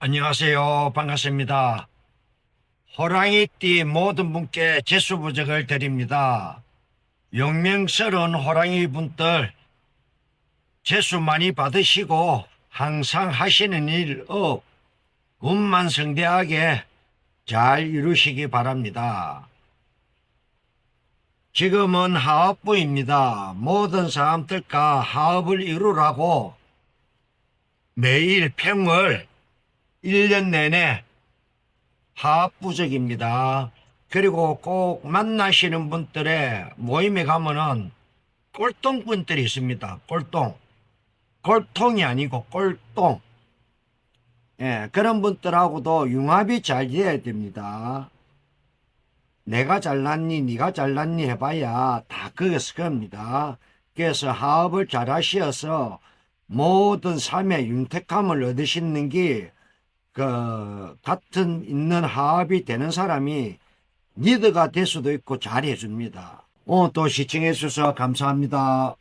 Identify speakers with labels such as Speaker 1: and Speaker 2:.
Speaker 1: 안녕하세요. 반갑습니다. 호랑이띠 모든 분께 재수부적을 드립니다. 용명스러운 호랑이 분들 재수 많이 받으시고 항상 하시는 일 업, 운만 성대하게 잘 이루시기 바랍니다. 지금은 하업부입니다. 모든 사람들과 하업을 이루라고 매일 평월 1년 내내 하부적입니다. 그리고 꼭 만나시는 분들의 모임에 가면은 꼴통 분들이 있습니다. 꼴통. 꼴통이 아니고 꼴통. 예, 그런 분들하고도 융합이 잘 돼야 됩니다. 내가 잘났니, 네가 잘났니 해봐야 다 거기서 겁니다. 그래서 하업을 잘 하시어서 모든 삶의 윤택함을 얻으시는 게 그 같은 있는 하합이 되는 사람이 리더가 될 수도 있고 잘해줍니다. 오늘 또 시청해 주셔서 감사합니다.